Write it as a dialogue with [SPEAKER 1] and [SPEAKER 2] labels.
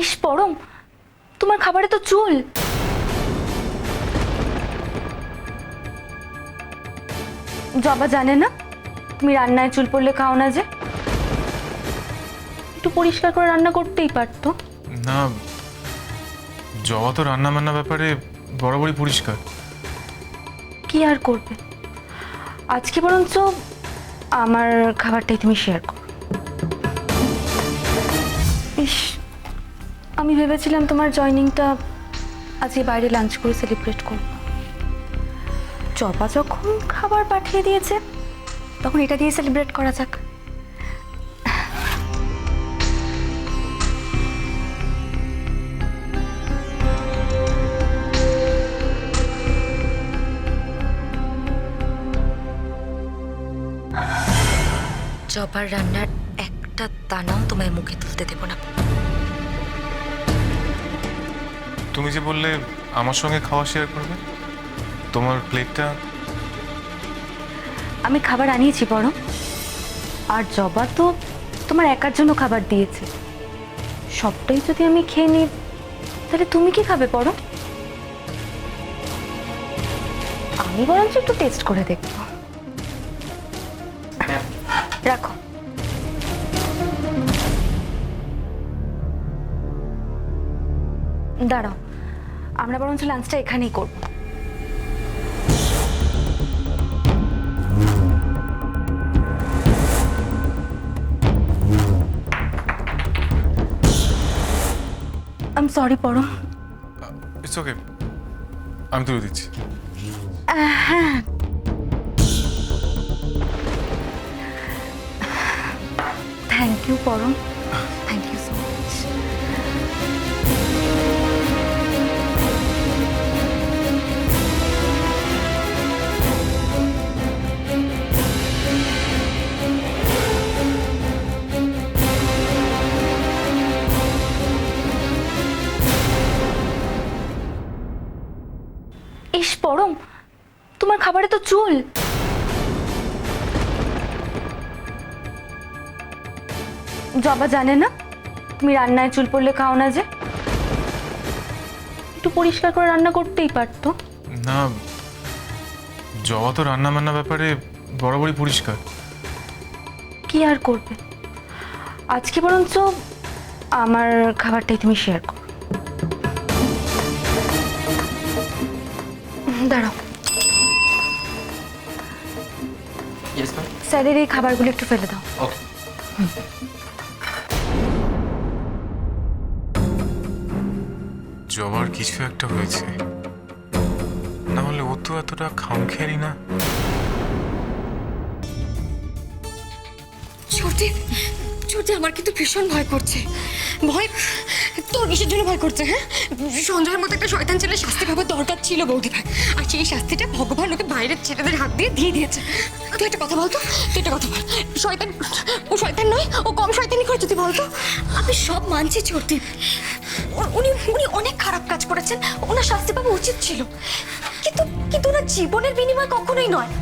[SPEAKER 1] ইস পরম তোমার খাবারে তো চুল। জবা জানে না? তুমি রান্নায় চুল পড়লে খাও না যে। একটু পরিষ্কার করে রান্না করতেই পারতো।
[SPEAKER 2] না জবা তো রান্না বান্না ব্যাপারে বরাবরই পরিষ্কার।
[SPEAKER 1] কি আর করবে? আজকে বরঞ্চ আমার খাবারটাই তুমি শেয়ার করো। ইস আমি ভেবেছিলাম তোমার জয়নিংটা আজকে বাইরে লাঞ্চ করে সেলিব্রেট করব। চপা যখন খাবার পাঠিয়ে দিয়েছে, তখন এটা দিয়ে সেলিব্রেট করা যাক।
[SPEAKER 3] জবার রান্নার একটা দানাও তোমায় মুখে তুলতে দেব না।
[SPEAKER 2] তুমি যে বললে আমার সঙ্গে খাওয়া শেয়ার করবে তোমার প্লেটটা
[SPEAKER 1] আমি খাবার আনিয়েছি বড় আর জবা তো তোমার একার জন্য খাবার দিয়েছে। সবটাই যদি আমি খেয়ে নিই তাহলে তুমি কি খাবে বড় আমি বরঞ্চ একটু টেস্ট করে দেখব। রাখো। দাঁড়াও। আমরা বরঞ্চ লাঞ্চটা এখানেই করব। আম সরি পড়ো
[SPEAKER 2] ইটস ওকে আমি তুলে দিচ্ছি
[SPEAKER 1] thank you Param. Thank you so much ইস পরম তোমার খাবারে তো চুল। জবা জানে না? তুমি রান্নায় চুল পড়লে খাও না যে। একটু পরিষ্কার করে রান্না করতেই পারতো।
[SPEAKER 2] না জবা তো রান্না বান্না ব্যাপারে বরাবরই পরিষ্কার।
[SPEAKER 1] কি আর করবে? আজকে বরঞ্চ আমার খাবারটাই তুমি শেয়ার করো। দাঁড়াও। স্যারের এই খাবারগুলো একটু ফেলে দাও।
[SPEAKER 4] ওকে
[SPEAKER 2] জবার কিছু একটা হয়েছে। না হলে ও তো এতটা খাম খামখেয়ালি না।
[SPEAKER 3] ছোটে ছোটে আমার কিন্তু ভীষণ ভয় করছে। ভয়? তোর কিসের জন্য ভয় করছে হ্যাঁ? সঞ্জয়ের মতো একটা শয়তান ছেলে শাস্তি পাবার দরকার ছিল বৌদি ভাই। আর সেই শাস্তিটা ভগবান ওকে বাইরের ছেলেদের হাত দিয়ে দিয়ে দিয়েছে। তুই একটা কথা বলতো? তুই একটা কথা বল। শয়তান, ও শয়তান নয়, ও কম শয়তানি করেছে তুই বলতো? আমি সব মানছি ছোটে উনি উনি অনেক খারাপ কাজ করেছেন। ওনার শাস্তি পাওয়া উচিত ছিল। কিন্তু কিন্তু ওনার জীবনের বিনিময় কখনোই নয়।